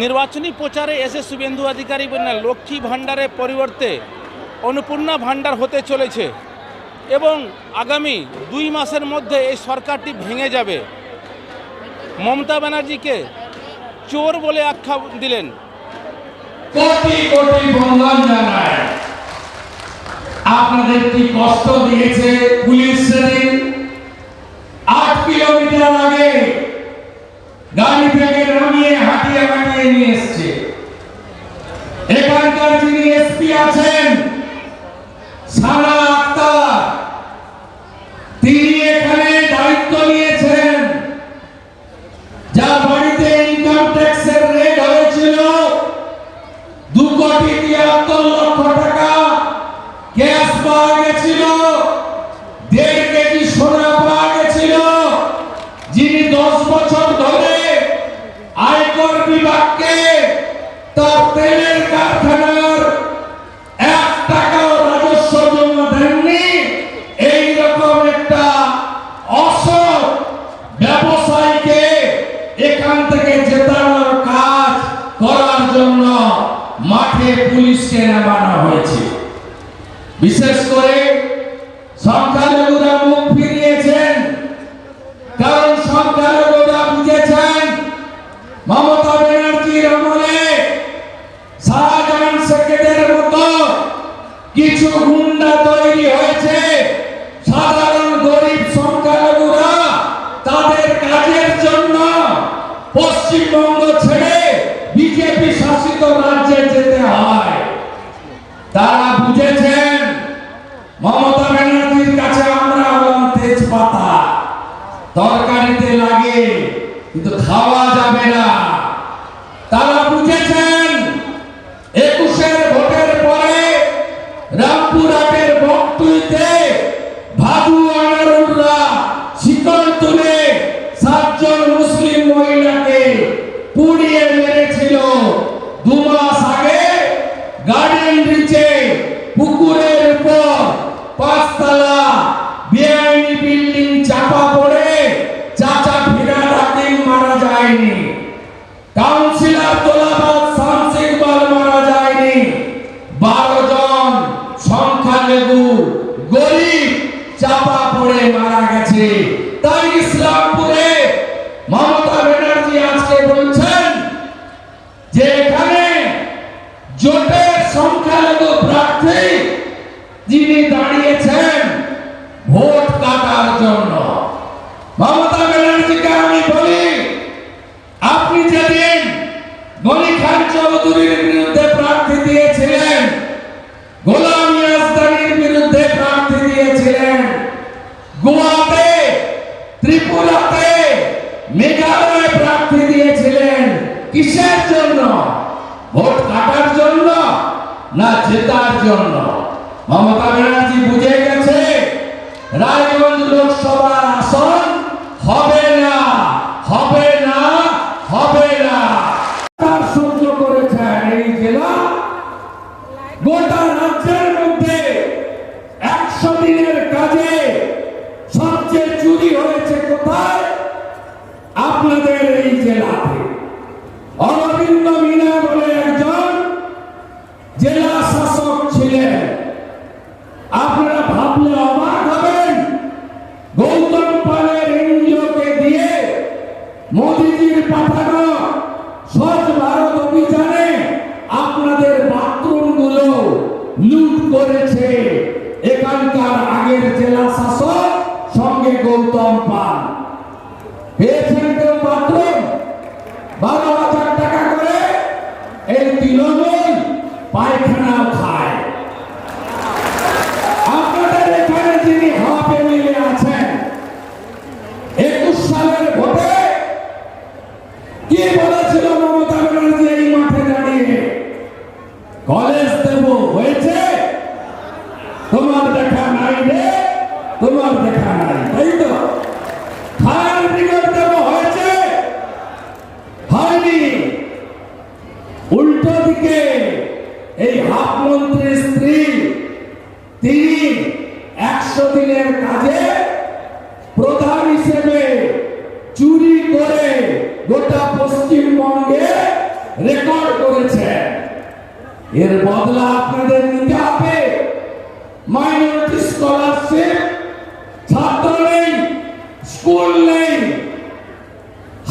নির্বাচনী প্রচারে এসে শুভেন্দু অধিকারী বললেন লক্ষ্মী ভাণ্ডারের পরিবর্তে অনুপূর্ণা ভাণ্ডার হতে চলেছে এবং আগামী দুই মাসের মধ্যে এই সরকারটি ভেঙে যাবে। মমতা ব্যানার্জিকে চোর বলে আখ্যা দিলেন। আপনাদের কি কষ্ট দিয়েছে পুলিশ নিয়ে এসছে? এখানকার যিনি এসপি আছেন সারা আক্তার, তিনি এখানে দায়িত্ব নিয়েছেন। যা বাড়িতে ইনকাম ট্যাক্সের রেট হয়েছিল দু কোটি তিয়াত্তর লক্ষ টাকা ক্যাশ পাওয়া গেছিল। থেকে জেতানোর কাজ করার জন্য মাঠে পুলিশকে নামানো হয়েছে। বিশেষ করে পুরাটা ভোট কাটার জন্য না জেতার জন্য? মমতা ব্যানার্জি বুঝে গেছে? রায়গঞ্জ লোকসভার পশ্চিমবঙ্গে রেকর্ড করেছে। এর বদলা আপনাদের নিতে হবে। মাইনরিটি স্কলারশিপ ছাত্র নেই স্কুল নেই।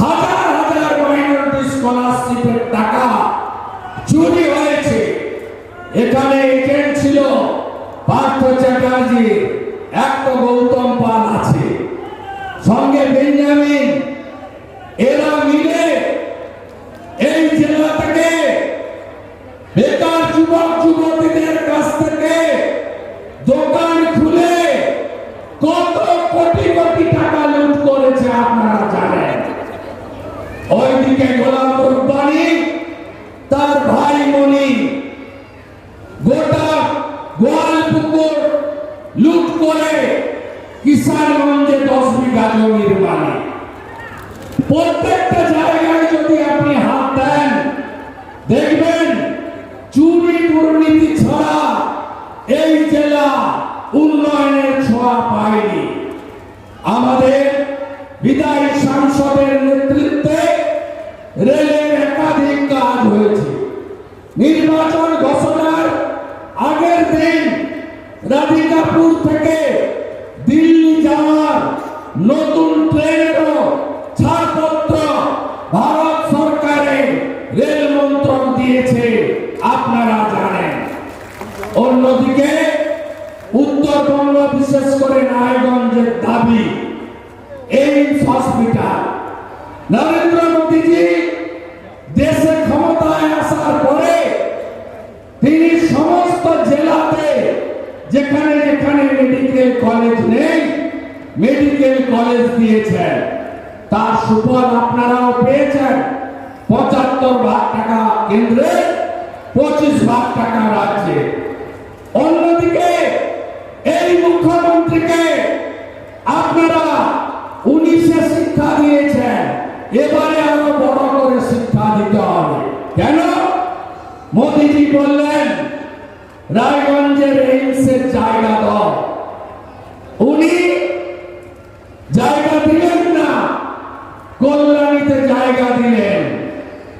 হাজার হাজার মাইনরিটি স্কলারশিপের টাকা চুরি হয়েছে। এখানে এজেন্ট ছিল পার্থ চ্যাটার্জি একটা গৌতম পাল আছে। সঙ্গে বেঞ্জামিন ওইদিকে গোলাম রব্বানি তার ভাই মনি। গোটা গোয়ালপুকুর লুট করে কিষানগঞ্জে দশ বিঘা জমির মালিক প্রত্যেকটা অন্যদিকে উত্তরবঙ্গ বিশেষ করে রায়গঞ্জের দাবি এইমস হসপিটাল নরেন্দ্র মোদীজি দেশে ক্ষমতায় আসার পরে তিনি সমস্ত জেলাতে যেখানে যেখানে মেডিকেল কলেজ নেই মেডিকেল কলেজ দিয়েছেন। তার সুফল আপনারাও পেয়েছেন। পঁচাত্তর ভাগ টাকা কেন্দ্রে পঁচিশ ভাগ টাকা রাজ্যে। অন্যদিকে এই মুখ্যমন্ত্রীকে আপনারা উনিশে শিক্ষা দিয়েছেন। এবারে আরও বড় করে শিক্ষা দিতে হবে। কেন? মোদিজি বললেন, রায়গঞ্জের এইমসের জায়গা দাও। উনি জায়গা দিলেন না, কল্যাণীতে জায়গা দিলেন।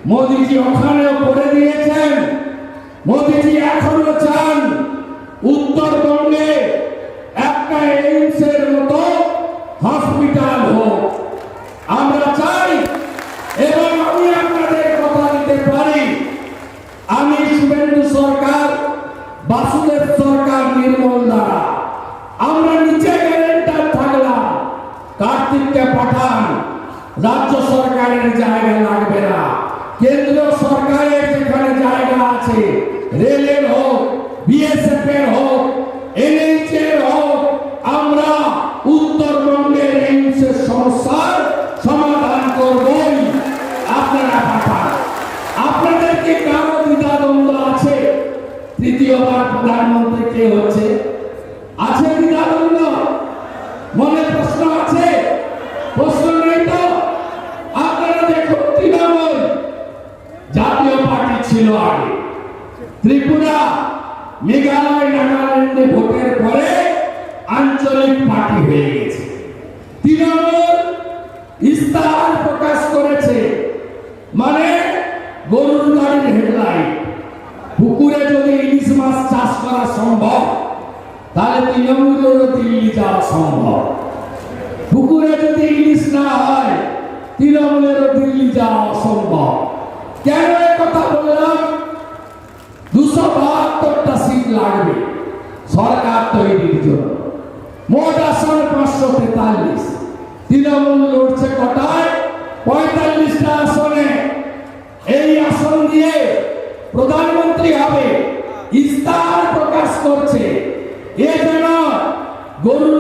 মোদিজি ওখানেও করে দিয়েছেন। মোদিজি এখনও চান উত্তরবঙ্গে একটা এইমসের মতো হসপিটাল হোক আমরা চাই এবং আমি আপনাদের কথা দিতে পারি আমি শুভেন্দু সরকার বাসুদেব সরকার নির্মল দ্বারা। আমরা নিচে গ্যারেন্টার থাকলাম। কার্তিককে পাঠান। রাজ্য সরকারের জায়গা লাগবে না। কেন্দ্রীয় সরকারের যেখানে জায়গা আছে, রেলের হোক বিএসএফ এর হোক এনএইচ এর হোক, আমরা উত্তরবঙ্গের এইমসের সমস্যার সমাধান করবই আপনারা পাঠান আপনাদের কি কারও দ্বিধাদ্বন্দ্ব আছে তৃতীয়বার প্রধানমন্ত্রী কে হচ্ছে আছে দ্বিধাদ্বন্দ্ব মনে প্রশ্ন আছে প্রশ্ন নেই তো আপনারা দেখুন তৃণমূল জাতীয় পার্টি ছিল আগে ত্রিপুরা মেঘালয় নাগাল্যান্ডে ভোটের পরে আঞ্চলিক পার্টি হয়ে গেছে তৃণমূল ইস্তাহার প্রকাশ করেছে মানে গরুর গাড়ির হেডলাইট পুকুরে যদি ইলিশ মাছ চাষ করা সম্ভব তাহলে তৃণমূলেরও দিল্লি যাওয়া সম্ভব পুকুরে যদি ইলিশ না হয় তৃণমূলেরও দিল্লি যাওয়া অসম্ভব কেন কথা বললাম? দুশো বাহাত্তরটা সিট লাগবে। সরকার তৈরির জন্য। মোট আসন পাঁচশো তেতাল্লিশ। তৃণমূল লড়ছে কটায়। পঁয়তাল্লিশটা আসনে এই আসন দিয়ে প্রধানমন্ত্রী হবে। ইস্তার প্রকাশ করছে। এ যেন গরুর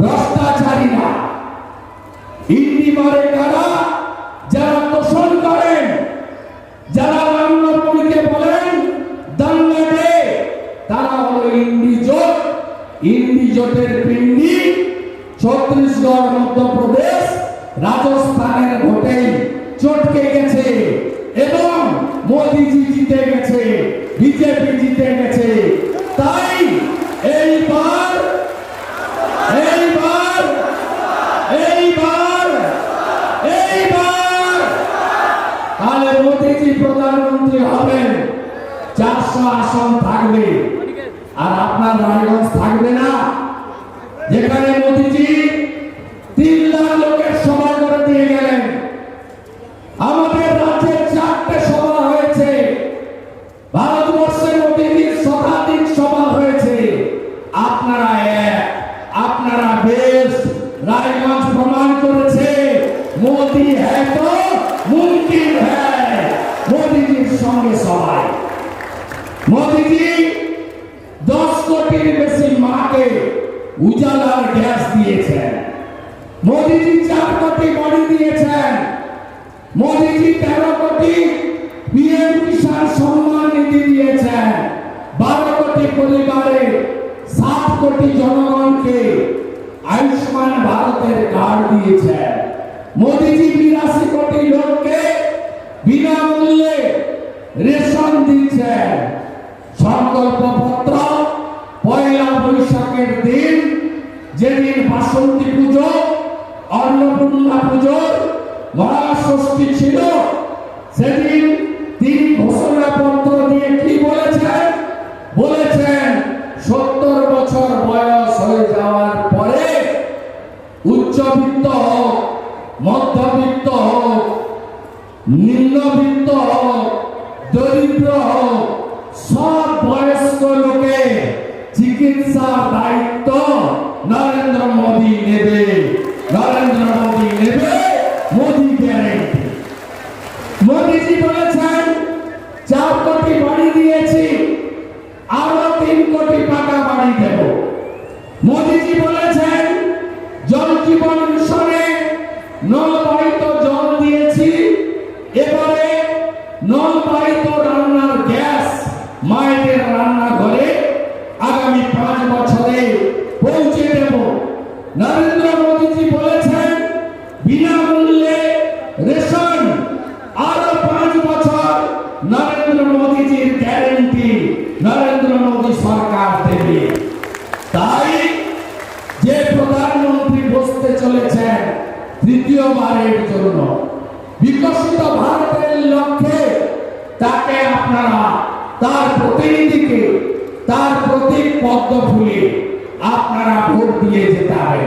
ভ্রষ্টাচারীরা ইন্ডি মানে কারা? যারা তোষণ করেন, যারা বলেন দাঙ্গা ডে ইন্ডিজোট ইন্ডিজোটের পিন্ডি ছত্তিশগড়, মধ্যপ্রদেশ, রাজস্থানের ভোটেই চটকে গেছে এবং মোদিজি জিতে গেছে বিজেপি জিতে গেছে তাই এইবার এইবার এইবার এইবার তাহলে মোদিজি প্রধানমন্ত্রী হবেন চারশো আসন থাকবে আর আপনার রায়গঞ্জ থাকবে না যেখানে মোদিজি তিন লাখ লোকের সভা করে দিয়ে গেলেন আমাদের রাজ্যে চারটে সভা হয়েছে ভারতবর্ষে মোদিজির শতাধিক সভা হয়েছে আপনারা এক আপনারা বেশ রায়গঞ্জ প্রমাণ করেছে মোদি হ্যাঁ তো মুমকিন হ্যাঁ মোদিজির সঙ্গে সবাই মোদিজি দশ কোটির বেশি মাকে উজালার গ্যাস দিয়েছেন। মোদিজি চার কোটি বাড়ি দিয়েছেন। মোদিজি তেরো কোটি পিএম কিষাণ সম্মান নিধি দিয়েছেন। বারো কোটি পরিবারে সাত কোটি জনগণকে আয়ুষ্মান ভারতের কার্ড দিয়েছেন। মোদিজি বিরাশি কোটি লোককে বিনামূল্যে রেশন দিচ্ছেন। পয়লা বৈশাখের দিন, যেদিন বাসন্তী পুজো, অন্নপূর্ণা পুজো, মহাষষ্ঠী ছিল, সেদিন তিনি ঘোষণাপত্র দিয়ে কি বলেছেন? বলেছেন, সত্তর বছর বয়স হয়ে যাওয়ার পরে উচ্চবিত্ত হোক, মধ্যবিত্ত হোক, নিম্নবিত্ত হোক, দরিদ্র হোক, সব চিকিৎসার দায়িত্ব নরেন্দ্র মোদী নেবে। নরেন্দ্র মোদী নেবে। নরেন্দ্র মোদীজির গ্যারেন্টি নরেন্দ্র মোদী সরকার দেবে। তাই যে প্রধানমন্ত্রী বসতে চলেছেন তৃতীয়বারের জন্য, বিকশিত ভারতের লক্ষ্যে তাকে আপনারা তার প্রতিনিধিকে, তার প্রতীক পদ্ম ফুলে আপনারা ভোট দিয়ে যেতে হবে